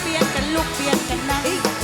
เปลี่ยนกันลุกเปลี่ยนกันนั่ง